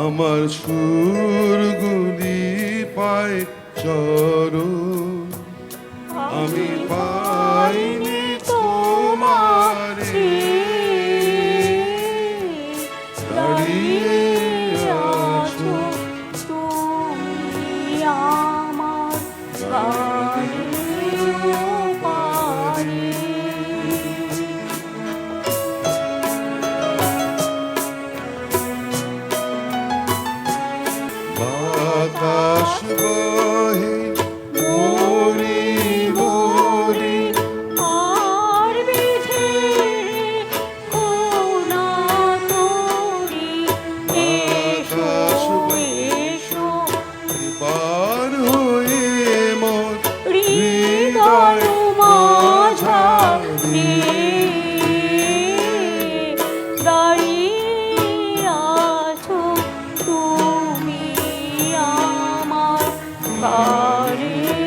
আমার সুরগুলি পায় চরণ আমি পাইনি আমার body.